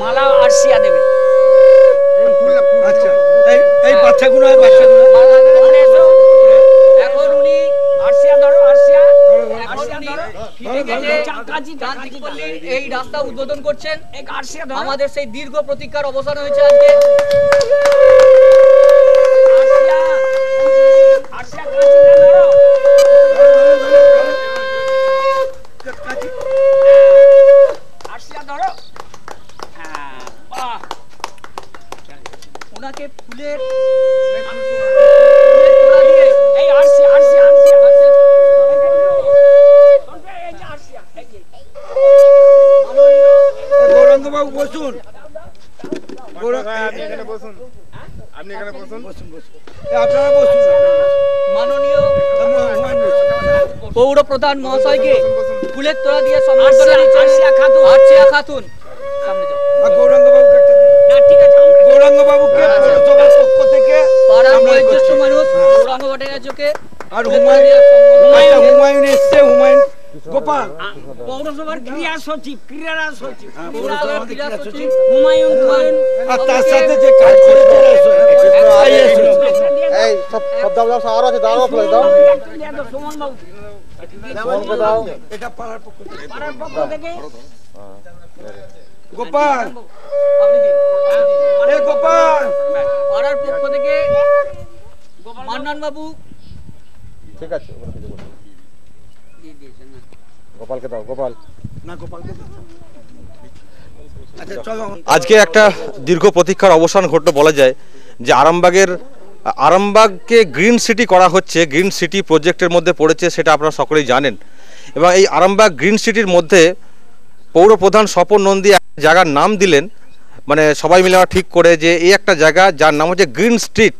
মালা আরসিয়া দেবে। আচ্ছা এই এই বাচ্চাগুলো এই বাচ্চাগুলো। এখন উনি আরসিয়া ধরো আরসিয়া এই রাস্তা উদ্বোধন করছেন। এক আরসিয়া ধরো। আমাদের সেই দীর্ঘ প্রতীক্ষার অবসান হয়েছে আজকে। আরসিয়া আরসিয়া ধরো। গৌরাঙ্গ বাবু বসুন। আপনি এখানে বসুন। আপনি এখানে বসুন। বসুন বসুন আপনারা বসুন। মাননীয় পৌর প্রধান মহাশয়কে ফুলের তোড়া দিয়ে আরসিয়া খাতুন। আরচিয়া খাতুন সামনে যাও আর গৌরাঙ্গ বাবুকে একটা দিন। না ঠিক আছে আমরা গৌরাঙ্গ বাবুকে পৌরসভার পক্ষ থেকে পাড়ার আমরা এ বয়োজ্যেষ্ঠ। মানুষ হ্যাঁ। গৌরাঙ্গ ভট্টাচার্যকে আর হুমায়ুন। হুমায়ুন এসছে হুমায়ুন গোপাল। পৌরসভার ক্রিয়া সচিব ক্রীড়া সচিব। ক্রীড়া সচিব। হুমায়ুন খান। আর তার সাথে যে কাজ করেছে এই সব সব দাও দাও আরও আছে দাও ফ্লাই দাও সুমন বাবু দাও এটা পাড়ার পক্ষ থেকে। পাড়ার পক্ষ থেকে। গোপাল। এ গোপাল। পাড়ার পক্ষ থেকে মান্নান বাবু ঠিক আছে ওখানে কিছু বলুন। গোপালকে দাও গোপাল না গোপালকে। আচ্ছা চলো আজকে একটা দীর্ঘ প্রতীক্ষার অবসান ঘটলো বলা যায় যে আরামবাগের আরামবাগকে গ্রিন সিটি করা হচ্ছে গ্রিন সিটি প্রজেক্টের মধ্যে পড়েছে সেটা আপনারা সকলেই জানেন এবং এই আরামবাগ গ্রিন সিটির মধ্যে পৌরপ্রধান স্বপন নন্দী এক জায়গার নাম দিলেন মানে সবাই মিলে আমরা ঠিক করে যে এই একটা জায়গা যার নাম হচ্ছে গ্রিন স্ট্রিট।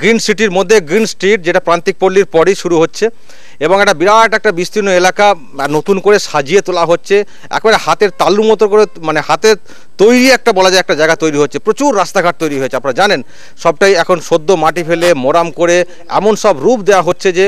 গ্রিন সিটির মধ্যে গ্রিন স্ট্রিট যেটা প্রান্তিক পল্লীর পরই শুরু হচ্ছে। এবং একটা বিরাট একটা বিস্তীর্ণ এলাকা নতুন করে সাজিয়ে তোলা হচ্ছে। একবারে হাতের তালুর মতো করে মানে হাতের তৈরি একটা বলা যায় একটা জায়গা তৈরি হচ্ছে। প্রচুর রাস্তাঘাট তৈরি হয়েছে, আপনারা জানেন। সবটাই এখন সদ্য মাটি ফেলে, মোরাম করে এমন সব রূপ দেওয়া হচ্ছে যে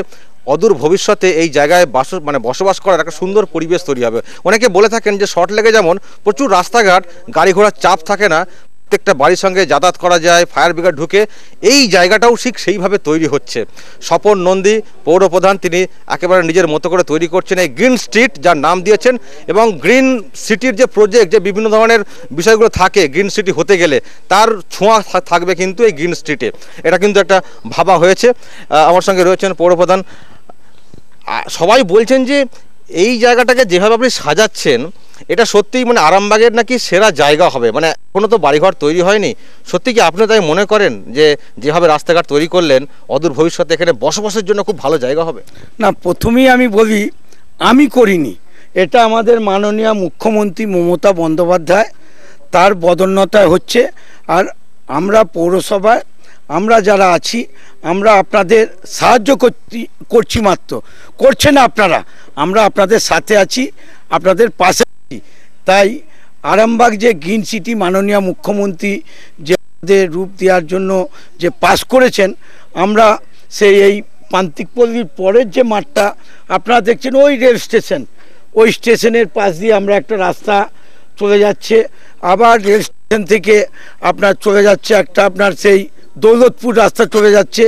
অদূর ভবিষ্যতে এই জায়গায় বাস মানে বসবাস করার একটা সুন্দর পরিবেশ তৈরি হবে। অনেকে বলে থাকেন যে শর্ট লেগে যেমন প্রচুর রাস্তাঘাট, গাড়ি ঘোড়ার চাপ থাকে না, প্রত্যেকটা বাড়ির সঙ্গে যাতায়াত করা যায়, ফায়ার ব্রিগেড ঢুকে, এই জায়গাটাও ঠিক সেইভাবে তৈরি হচ্ছে। স্বপন নন্দী, পৌর প্রধান, তিনি একেবারে নিজের মতো করে তৈরি করছেন এই গ্রিন স্ট্রিট, যার নাম দিয়েছেন, এবং গ্রিন সিটির যে প্রজেক্ট যে বিভিন্ন ধরনের বিষয়গুলো থাকে, গ্রিন সিটি হতে গেলে, তার ছোঁয়া থাকবে কিন্তু এই গ্রিন স্ট্রিটে। এটা কিন্তু একটা ভাবা হয়েছে। আমার সঙ্গে রয়েছেন পৌর প্রধান আ- সবাই বলছেন যে এই জায়গাটাকে যেভাবে আপনি সাজাচ্ছেন, এটা সত্যিই মানে আরামবাগের নাকি সেরা জায়গা হবে। মানে এখনও তো বাড়িঘর তৈরি হয়নি। সত্যি কি আপনি তাই মনে করেন যে যেভাবে রাস্তাঘাট তৈরি করলেন, অদূর ভবিষ্যতে এখানে বসবাসের জন্য খুব ভালো জায়গা হবে? না, প্রথমেই আমি বলি, আমি করিনি। এটা আমাদের মাননীয় মুখ্যমন্ত্রী মমতা বন্দ্যোপাধ্যায়, তার বদন্যতায় হচ্ছে। আর আমরা পৌরসভায় আমরা যারা আছি, আমরা আপনাদের সাহায্য করছি করছি মাত্র। করছেন আপনারা, আমরা আপনাদের সাথে আছি, আপনাদের পাশে আছি। তাই আরামবাগ যে গ্রিন সিটি মাননীয় মুখ্যমন্ত্রী যে আমাদের রূপ দেওয়ার জন্য যে পাস করেছেন, আমরা সেই এই প্রান্তিক পল্লীর পরের যে মাঠটা, আপনারা দেখছেন ওই রেল স্টেশন। ওই স্টেশনের পাশ দিয়ে আমরা একটা রাস্তা চলে যাচ্ছে। আবার রেল স্টেশন থেকে আপনার চলে যাচ্ছে একটা আপনার সেই দৌলতপুর রাস্তা চলে যাচ্ছে,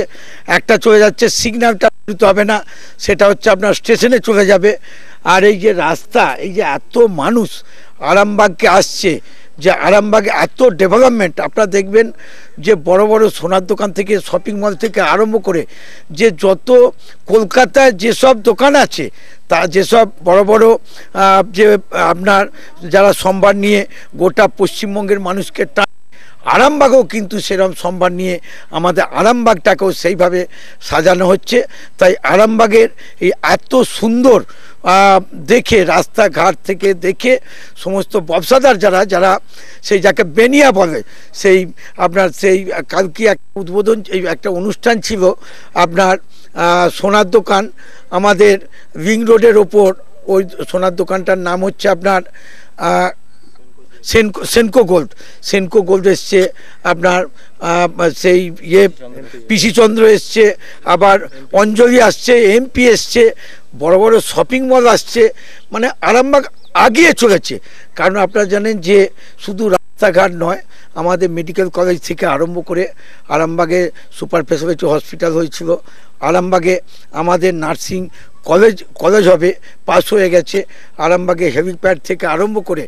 একটা চলে যাচ্ছে, সিগন্যালটা দিতে হবে না, সেটা হচ্ছে আপনার স্টেশনে চলে যাবে। আর এই যে রাস্তা, এই যে এত মানুষ আরামবাগকে আসছে, যে আরামবাগে এত ডেভেলপমেন্ট আপনারা দেখবেন যে বড় বড় সোনার দোকান থেকে শপিং মল থেকে আরম্ভ করে, যে যত কলকাতায় যেসব দোকান আছে, তা যেসব বড় বড় যে আপনার যারা সোমবার নিয়ে গোটা পশ্চিমবঙ্গের মানুষকে আরামবাগও কিন্তু সেরকম সম্মান নিয়ে আমাদের আরামবাগটাকেও সেইভাবে সাজানো হচ্ছে। তাই আরামবাগের এই এত সুন্দর দেখে, রাস্তাঘাট থেকে দেখে সমস্ত ব্যবসাদার যারা যারা সেই যাকে বেনিয়া বলে, সেই আপনার সেই কালকে একটা উদ্বোধন, এই একটা অনুষ্ঠান ছিল, আপনার সোনার দোকান, আমাদের রিং রোডের ওপর, ওই সোনার দোকানটার নাম হচ্ছে আপনার সেনকো সেনকো গোল্ড সেনকো গোল্ড এসছে, আপনার সেই ইয়ে পিসি চন্দ্র এসছে, আবার অঞ্জলি আসছে এমপি এসছে, বড় বড় শপিং মল আসছে মানে আরামবাগ আগিয়ে চলেছে। কারণ আপনারা জানেন যে শুধু রাস্তাঘাট নয়, আমাদের মেডিকেল কলেজ থেকে আরম্ভ করে আরামবাগে সুপার স্পেশালিটি হসপিটাল হয়েছিল। আরামবাগে আমাদের নার্সিং কলেজ কলেজ হবে, পাস হয়ে গেছে। আরামবাগে হেলিপ্যাড থেকে আরম্ভ করে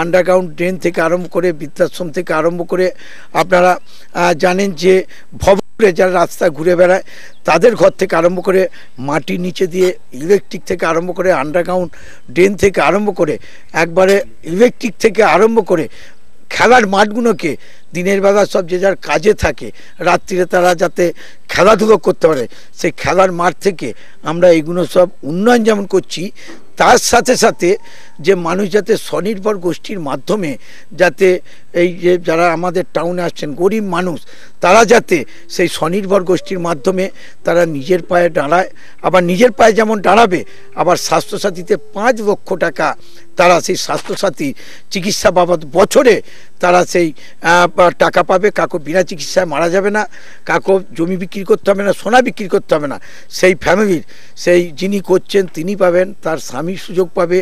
আন্ডারগ্রাউন্ড ড্রেন থেকে আরম্ভ করে বৃদ্ধাশ্রম থেকে আরম্ভ করে আপনারা জানেন যে ভবনে যারা রাস্তা ঘুরে বেড়ায়, তাদের ঘর থেকে আরম্ভ করে মাটির নিচে দিয়ে ইলেকট্রিক থেকে আরম্ভ করে আন্ডারগ্রাউন্ড ড্রেন থেকে আরম্ভ করে একবারে ইলেকট্রিক থেকে আরম্ভ করে খেলার মাঠগুলোকে দিনের বেলা সব যে যার কাজে থাকে, রাত্রিরে তারা যাতে খেলাধুলো করতে পারে। সেই খেলার মাঠ থেকে আমরা এগুলো সব উন্নয়ন যেমন করছি, তার সাথে সাথে যে মানুষ যাতে স্বনির্ভর গোষ্ঠীর মাধ্যমে যাতে এই যে যারা আমাদের টাউনে আসছেন, গরিব মানুষ, তারা যাতে সেই স্বনির্ভর গোষ্ঠীর মাধ্যমে তারা নিজের পায়ে দাঁড়ায়, আবার নিজের পায়ে যেমন দাঁড়াবে, আবার স্বাস্থ্যসাথীতে পাঁচ লক্ষ টাকা তারা সেই স্বাস্থ্যসাথী চিকিৎসা বাবদ বছরে তারা সেই টাকা পাবে। কাকু বিনা চিকিৎসায় মারা যাবে না। কাকু জমি বিক্রি করতে হবে না, সোনা বিক্রি করতে হবে না। সেই ফ্যামিলির সেই যিনি করছেন, তিনি পাবেন, তার স্বামী সুযোগ পাবে,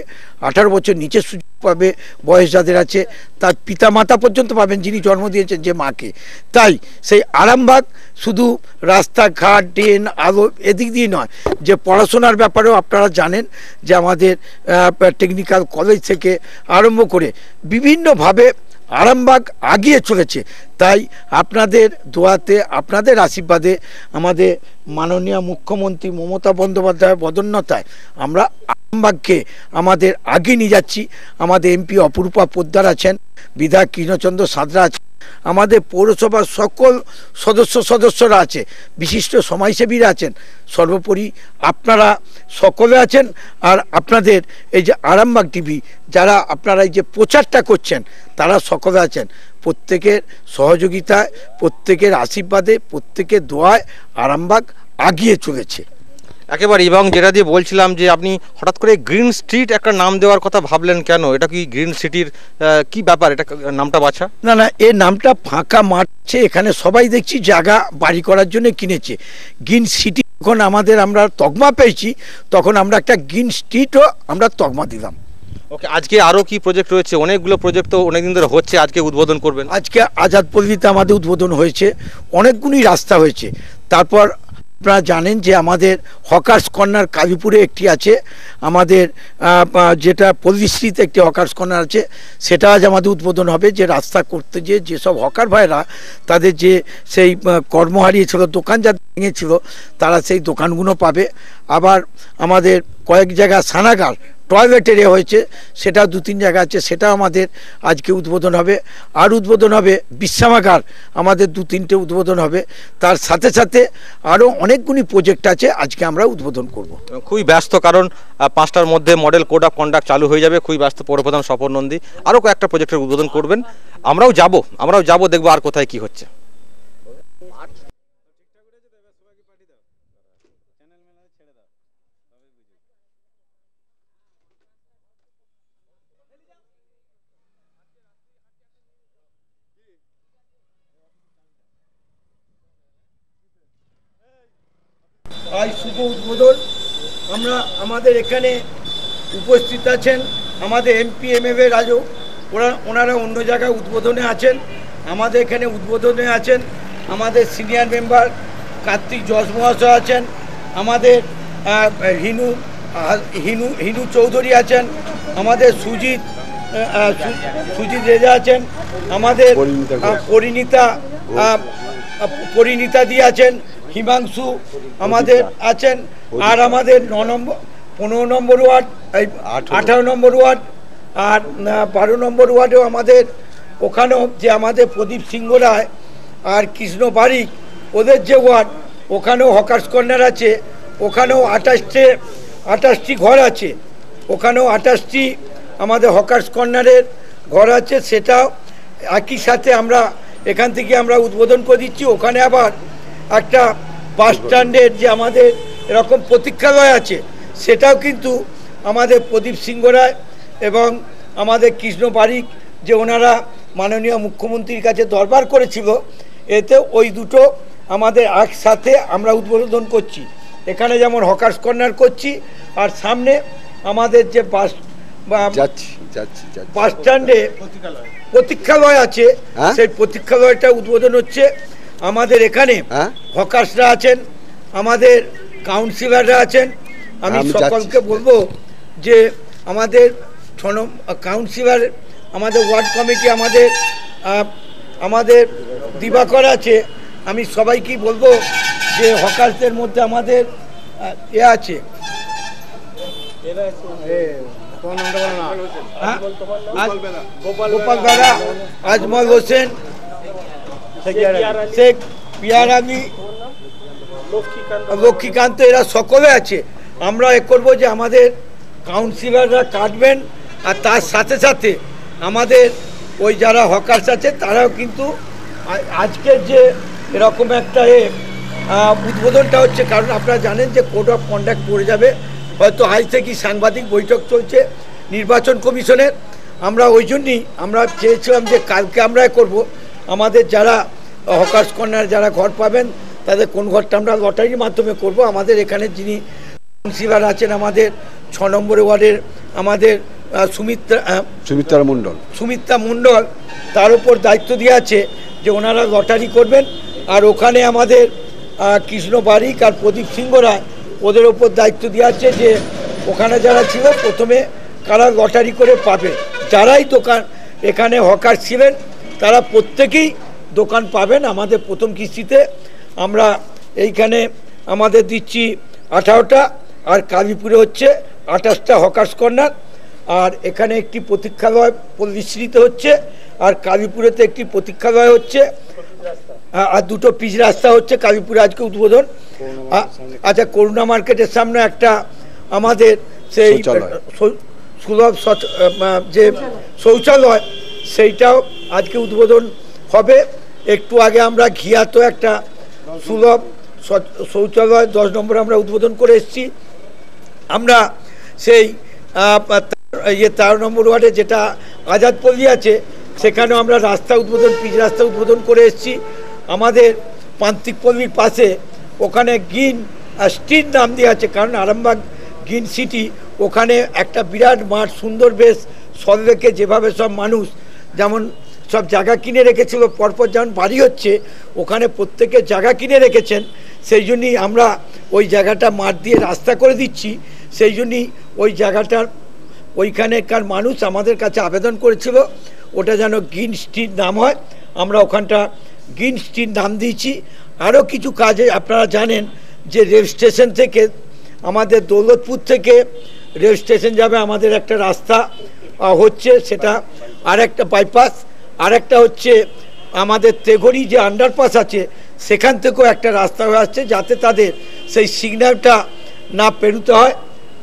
আঠারো বছর নিচে সুযোগ পাবে, বয়স যাদের আছে, তার পিতা মাতা পর্যন্ত পাবেন, যিনি জন্ম দিয়েছেন যে মাকে। তাই সেই আরামবাগ শুধু রাস্তাঘাট, ড্রেন, আলো এদিক দিয়ে নয়, যে পড়াশোনার ব্যাপারেও আপনারা জানেন যে আমাদের টেকনিক্যাল কলেজ থেকে আরম্ভ করে বিভিন্নভাবে আরামবাগ আগিয়ে চলেছে। তাই আপনাদের দোয়াতে, আপনাদের আশীর্বাদে আমাদের মাননীয় মুখ্যমন্ত্রী মমতা বন্দ্যোপাধ্যায়ের বদন্যতায় আমরা আরামবাগকে আমাদের আগিয়ে নিয়ে যাচ্ছি। আমাদের এমপি অপরূপা পোদ্দার আছেন, বিধায়ক কৃষ্ণচন্দ্র সাদরা আছেন। আমাদের পৌরসভার সকল সদস্য সদস্যরা আছে, বিশিষ্ট সমাজসেবীরা আছেন। সর্বোপরি আপনারা সকলে আছেন আর আপনাদের এই যে আরামবাগ টিভি, যারা আপনারা এই যে প্রচারটা করছেন, তারা সকলে আছেন। প্রত্যেকের সহযোগিতায়, প্রত্যেকের আশীর্বাদে, প্রত্যেকের দোয়ায় আরামবাগ আগিয়ে চলেছে। একেবারে এবং যেটা দিয়ে বলছিলাম যে আপনি হঠাৎ করে গ্রিন স্ট্রিট একটা নাম দেওয়ার কথা ভাবলেন কেন? এটা কি গ্রিন সিটির কি ব্যাপার এটা নামটা বাছা? না না এর নামটা ফাঁকা মাঠ আছে এখানে সবাই দেখছি জায়গা বাড়ি করার জন্য কিনেছে। গ্রিন সিটি যখন আমাদের আমরা তকমা পেয়েছি তখন আমরা একটা গ্রিন স্ট্রিটও আমরা তকমা দিলাম। ওকে আজকে আরও কি প্রজেক্ট রয়েছে? অনেকগুলো প্রজেক্ট তো অনেকদিন ধরে হচ্ছে আজকে উদ্বোধন করবেন। আজকে আজাদ পল্লীতে আমাদের উদ্বোধন হয়েছে। অনেকগুলি রাস্তা হয়েছে। তারপর আপনারা জানেন যে আমাদের হকার্স কর্নার কাজীপুরে একটি আছে। আমাদের যেটা পল্লিশ্রীতে একটি হকার্স কর্নার আছে, সেটা আজ আমাদের উদ্বোধন হবে। যে রাস্তা করতে যে, যেসব হকার ভাইরা তাদের যে সেই কর্ম হারিয়েছিল, দোকান যা ভেঙেছিল, তারা সেই দোকানগুলো পাবে। আবার আমাদের কয়েক জায়গা সানাগার টয়লেট এরিয়া হয়েছে, সেটা দু তিন জায়গা আছে, সেটা আমাদের আজকে উদ্বোধন হবে। আর উদ্বোধন হবে বিশ্রামাগার আমাদের দু তিনটে উদ্বোধন হবে। তার সাথে সাথে আরও অনেকগুলি প্রজেক্ট আছে, আজকে আমরা উদ্বোধন করব। খুবই ব্যস্ত, কারণ পাঁচটার মধ্যে মডেল কোড অফ কন্ডাক্ট চালু হয়ে যাবে। খুবই ব্যস্ত, পৌরপ্রধান স্বপন নন্দী। আরও কয়েকটা প্রজেক্টের উদ্বোধন করবেন। আমরাও যাব আমরাও যাব, দেখব আর কোথায় কি হচ্ছে। আজ শুভ উদ্বোধন। আমরা আমাদের এখানে উপস্থিত আছেন আমাদের এমপি এম এ রাজু। ওরা, ওনারা অন্য জায়গায় উদ্বোধনে আছেন। আমাদের এখানে উদ্বোধনে আছেন আমাদের সিনিয়র মেম্বার কার্তিক যশ মহাশয় আছেন। আমাদের হিনু হিনু হিনু চৌধুরী আছেন। আমাদের সুজিত সুজিত রেজা আছেন। আমাদের পরিণীতা পরিণীতা দি আছেন। হিমাংশু আমাদের আছেন আর আমাদের ন নম্বর পনেরো নম্বর ওয়ার্ড এই আঠারো। নম্বর ওয়ার্ড আর বারো নম্বর ওয়ার্ডেও আমাদের ওখানেও যে আমাদের প্রদীপ সিংহ রায় আর কৃষ্ণ বারিক ওদের যে ওয়ার্ড ওখানেও হকার্স কর্নার আছে ওখানেও আঠাশটে আঠাশটি ঘর আছে ওখানেও আঠাশটি আমাদের হকার্স কর্নারের ঘর আছে সেটাও একই সাথে আমরা এখান থেকে আমরা উদ্বোধন করে দিচ্ছি ওখানে আবার একটা বাস স্ট্যান্ডের যে আমাদের এরকম প্রতীক্ষালয় আছে সেটাও কিন্তু আমাদের প্রদীপ সিংহ রায় এবং আমাদের কৃষ্ণ বারিক যে ওনারা মাননীয় মুখ্যমন্ত্রীর কাছে দরবার করেছিল এতে ওই দুটো আমাদের একসাথে আমরা উদ্বোধন করছি। এখানে যেমন হকার্স কর্নার করছি আর সামনে আমাদের যে বাস বাস স্ট্যান্ডে প্রতীক্ষালয় আছে হ্যাঁ? সেই প্রতীক্ষালয়টা উদ্বোধন হচ্ছে। আমাদের এখানে হ্যাঁ? হকার্সরা আছেন আমাদের কাউন্সিলররা আছেন আমি সকলকে বলব যে আমাদের কাউন্সিলর আমাদের ওয়ার্ড কমিটি আমাদের আমাদের দিবাকর আছে আমি সবাইকেই বলব যে হকার্সদের মধ্যে আমাদের এ আছে হ্যাঁ? গোপাল বেলা আজমল হোসেন শেখ পিয়ার আলী লক্ষ্মীকান্ত এরা সকলে আছে। আমরা এ করব যে আমাদের কাউন্সিলররা কাটবেন আর তার সাথে সাথে আমাদের ওই যারা হকার্স আছে তারাও কিন্তু আজকের যে এরকম একটা এ উদ্বোধনটা হচ্ছে কারণ আপনারা জানেন যে কোড অফ কন্ডাক্ট পড়ে যাবে। হয়তো আজ থেকে সাংবাদিক বৈঠক চলছে নির্বাচন কমিশনের। আমরা ওই জন্যই আমরা চেয়েছিলাম যে কালকে আমরা করব। আমাদের যারা হকার্স কর্নার যারা ঘর পাবেন তাদের কোন ঘরটা আমরা লটারির মাধ্যমে করব? আমাদের এখানে যিনি কাউন্সিলার আছেন আমাদের ছ নম্বর ওয়ার্ডের আমাদের সুমিত্রা সুমিত্রা মণ্ডল। সুমিত্রা মণ্ডল তার উপর দায়িত্ব দিয়ে আছে যে ওনারা লটারি করবেন। আর ওখানে আমাদের কৃষ্ণ বারিক আর প্রদীপ সিংহ রায় ওদের ওপর দায়িত্ব দিয়ে আছে যে ওখানে যারা ছিল প্রথমে কারা লটারি করে পাবে। যারাই দোকান এখানে হকার ছিলেন তারা প্রত্যেকেই দোকান পাবেন আমাদের প্রথম কিস্তিতে। আমরা এইখানে আমাদের দিচ্ছি আঠারোটা আর কালীপুরে হচ্ছে আঠাশটা হকার্স কর্নার আর এখানে একটি প্রতীক্ষালয় পরিশ্রিত হচ্ছে আর কালীপুরেতে একটি প্রতীক্ষালয় হচ্ছে আর দুটো পিচ রাস্তা হচ্ছে কালীপুরে আজকে উদ্বোধন। আচ্ছা করুণা মার্কেটের সামনে একটা আমাদের সেই সুলভ যে শৌচালয় সেইটাও আজকে উদ্বোধন হবে। একটু আগে আমরা ঘিয়াতো একটা সুলভ শৌচালয়, দশ নম্বরে আমরা উদ্বোধন করে এসেছি। আমরা সেই ইয়ে তেরো নম্বর ওয়ার্ডে যেটা আজাদপল্লী আছে, সেখানেও আমরা রাস্তা উদ্বোধন, পিচ রাস্তা উদ্বোধন করে এসেছি। আমাদের পান্তিকপল্লির পাশে ওখানে গ্রিন স্ট্রিট নাম দিয়ে আছে, কারণ আরামবাগ গ্রিন সিটি, ওখানে একটা বিরাট মাঠ, সুন্দর বেশ সল্লেকে যেভাবে সব মানুষ, যেমন সব জায়গা কিনে রেখেছিল। পরপর যেমন বাড়ি হচ্ছে, ওখানে প্রত্যেকে জায়গা কিনে রেখেছেন। সেই জন্যই আমরা ওই জায়গাটা মাঠ দিয়ে রাস্তা করে দিচ্ছি। সেই জন্যই ওই জায়গাটার ওইখানেকার মানুষ আমাদের কাছে আবেদন করেছিল, ওটা যেন গ্রিন স্ট্রিট নাম হয়। আমরা ওখানটা গ্রিন স্ট্রিট নাম দিয়েছি। আরও কিছু কাজে আপনারা জানেন যে রেল স্টেশন থেকে আমাদের দৌলতপুর থেকে রেল স্টেশন যাবে আমাদের একটা রাস্তা হচ্ছে সেটা আর একটা বাইপাস আর একটা হচ্ছে আমাদের তেঘড়ি যে আন্ডারপাস আছে, সেখান থেকেও একটা রাস্তা হয়ে আসছে যাতে তাদের সেই সিগন্যালটা না পেরোতে হয়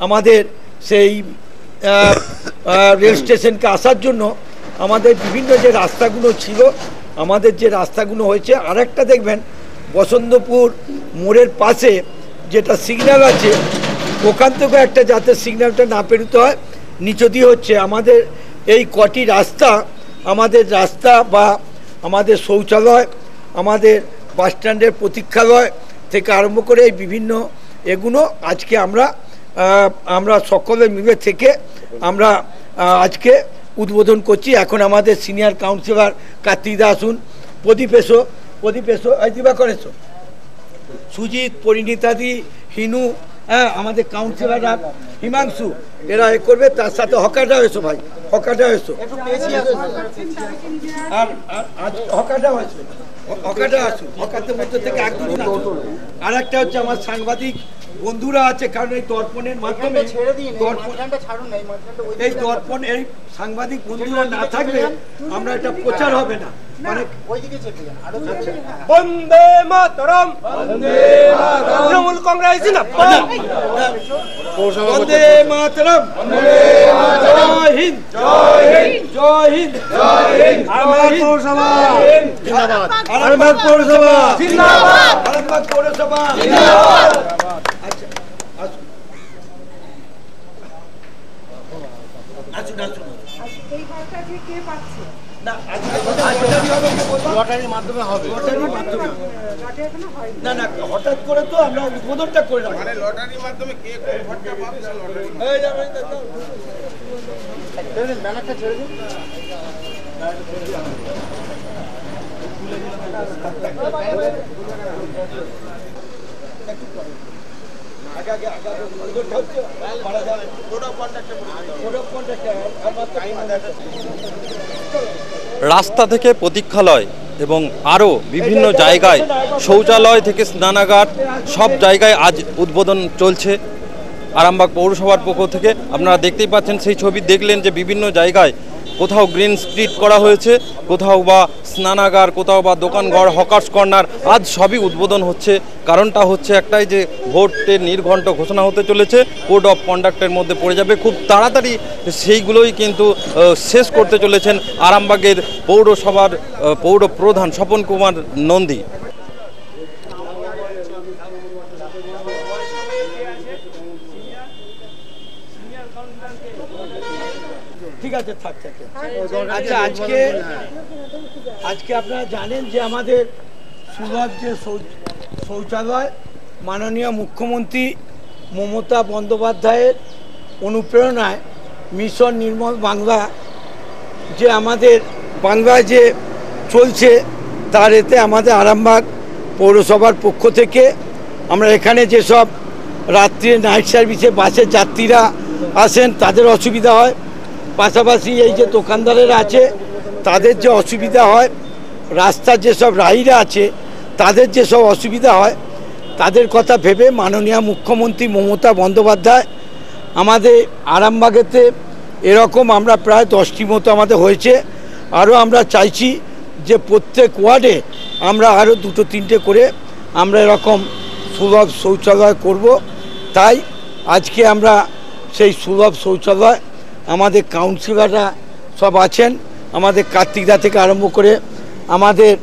আমাদের সেই রেল স্টেশনকে আসার জন্য। আমাদের বিভিন্ন যে রাস্তাগুলো ছিল, আমাদের যে রাস্তাগুলো হয়েছে আর একটা দেখবেন, বসন্তপুর মোড়ের পাশে যেটা সিগন্যাল আছে, ওখান থেকেও একটা যাতে সিগন্যালটা না পেরোতে হয়। নিচে দিয়ে হচ্ছে আমাদের এই কটি রাস্তা আমাদের রাস্তা বা আমাদের শৌচালয়, আমাদের বাসস্ট্যান্ডের প্রতীক্ষালয় থেকে আরম্ভ করে এই বিভিন্ন এগুলো আজকে আমরা আমরা সকলে মিলে থেকে আমরা আজকে উদ্বোধন করছি। এখন আমাদের সিনিয়র কাউন্সিলর কার্তিক দা আসুন। প্রদীপ এসো প্রদীপ এসো। দিবাকর এসো। সুজিত, পরিণীতাদি, হিনু হ্যাঁ আমাদের কাউন্সিলররা হিমাংশু এরা এ করবে তার সাথে হকারটাও এসো ভাই হকারটাও এসো আর আর হকারটাও আসবে হ- হকারটা আসুন হকারদের মধ্যে থেকে এক দুজন আর একটা হচ্ছে আমার সাংবাদিক বন্ধুরা আছে কারণ এই দর্পণের মাধ্যমে এই দর্পণ এই সাংবাদিক বন্ধুরা না থাকলে আমরা এটা প্রচার হবে না। বন্দে মাতরম। বন্দে মাতরম। তৃণমূল কংগ্রেস জিন্দাবাদ। বন্দে মাতরম। জয় হিন্দ। জয় হিন্দ। জয় হিন্দ। আরামবাগ পৌরসভা। আরামবাগ পৌরসভা। জিন্দাবাদ। আরামবাগ পৌরসভা। জিন্দাবাদ। আচ্ছা আসুন আসুন। আসুন এই ঘরটা কে পাচ্ছে? না লটারির মাধ্যমে লটারির মাধ্যমে না না হঠাৎ করে তো আমরা উদ্বোধনটা করে রাখব এই যাবে, এই যাবে। ব্যানারটা ছেড়ে দিন। আগে আগে আগে আগে উদ্বোধনটা হচ্ছে। Code of conduct এ আর মাত্র তিন হাজার। রাস্তা থেকে প্রতীক্ষালয় এবং আরও বিভিন্ন জায়গায় শৌচালয় থেকে স্নানাগার সব জায়গায় আজ উদ্বোধন চলছে। আরামবাগ পৌরসভার পক্ষ থেকে আপনারা দেখতেই পাচ্ছেন সেই ছবি। দেখলেন যে বিভিন্ন জায়গায় কোথাও গ্রিন স্ট্রিট করা হয়েছে, কোথাও বা স্নানাগার, কোথাও বা দোকানঘর হকার্স কর্নার, আজ সবই উদ্বোধন হচ্ছে। কারণটা হচ্ছে একটাই যে ভোটের নির্ঘণ্ট ঘোষণা হতে চলেছে, কোড অফ কন্ডাক্টের মধ্যে পড়ে যাবে। খুব তাড়াতাড়ি সেইগুলোই কিন্তু শেষ করতে চলেছেন আরামবাগের পৌরসভার পৌর প্রধান স্বপন কুমার নন্দী। ঠিক আছে থাক থাক থাক। আচ্ছা আজকে আজকে আপনারা জানেন যে আমাদের সুলভ যে শৌচ- শৌচালয় মাননীয় মুখ্যমন্ত্রী মমতা বন্দ্যোপাধ্যায়ের অনুপ্রেরণায় মিশন নির্মল বাংলা যে আমাদের বাংলায় যে চলছে তার এতে আমাদের আরামবাগ পৌরসভার পক্ষ থেকে আমরা এখানে যেসব রাত্রে নাইট সার্ভিসে বাসের যাত্রীরা আসেন, তাদের অসুবিধা হয়। পাশাপাশি এই যে দোকানদারেরা আছে, তাদের যে অসুবিধা হয়, রাস্তার যেসব রাহিরা আছে, তাদের যেসব অসুবিধা হয়, তাদের কথা ভেবে মাননীয় মুখ্যমন্ত্রী মমতা বন্দ্যোপাধ্যায় আমাদের আরামবাগেতে এরকম আমরা প্রায় দশটি মতো আমাদের হয়েছে। আরও আমরা চাইছি যে প্রত্যেক ওয়ার্ডে আমরা আরও দুটো তিনটে করে আমরা এরকম সুলভ শৌচালয় করব। তাই আজকে আমরা সেই সুলভ শৌচালয়, আমাদের কাউন্সিলররা সব আছেন, আমাদের কার্তিকদা থেকে আরম্ভ করে, আমাদের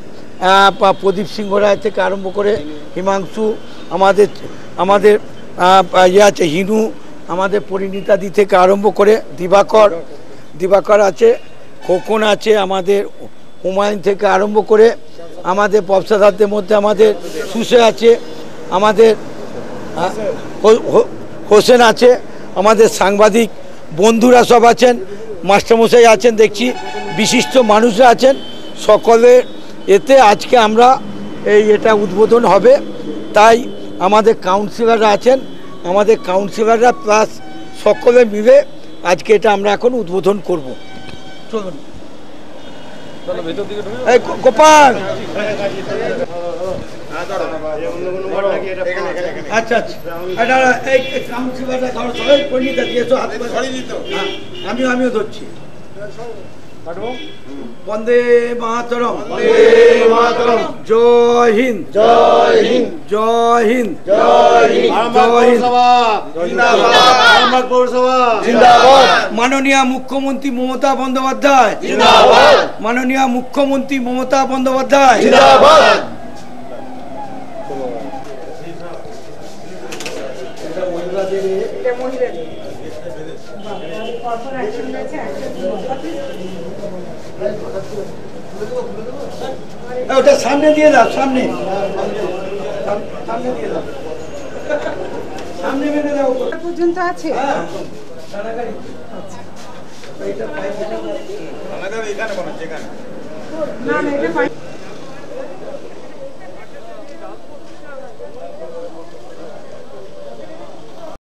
প্রদীপ সিংহ রায় থেকে আরম্ভ করে, হিমাংশু, আমাদের আমাদের ইয়ে আছে, হিনু, আমাদের পরিণীতাদি থেকে আরম্ভ করে, দিবাকর দিবাকর আছে, খোকন আছে, আমাদের হুমায়ুন থেকে আরম্ভ করে, আমাদের ব্যবসাদারদের মধ্যে আমাদের সুসে আছে, আমাদের হোসেন আছে আমাদের সাংবাদিক বন্ধুরা সব আছেন, মাস্টারমশাই আছেন, দেখছি বিশিষ্ট মানুষরা আছেন। সকলের এতে আজকে আমরা এই এটা উদ্বোধন হবে। তাই আমাদের কাউন্সিলররা আছেন, আমাদের কাউন্সিলররা প্লাস সকলে মিলে আজকে এটা আমরা এখন উদ্বোধন করব। চলুন। গোপাল! আচ্ছা আচ্ছা। এটা এই এই কাউন্সিলররা সবাই পরিণীতা দিয়েছ হাত হ্যাঁ, আমিও আমিও ধরছি। বন্দে মাতরম। জয় হিন্দ। জয় হিন্দ। জয় হিন্দ। জয় হিন্দ জয় হিন্দ মাননীয় মুখ্যমন্ত্রী মমতা বন্দ্যোপাধ্যায়। মাননীয় মুখ্যমন্ত্রী মমতা বন্দ্যোপাধ্যায়। এটা মহিলাদের ওটা সামনে দিয়ে দাও সামনে। সামনে দিয়ে দাও। সামনে বেঁধে দাও পর্যন্ত আছে? হ্যাঁ। পাইপ। না না এটা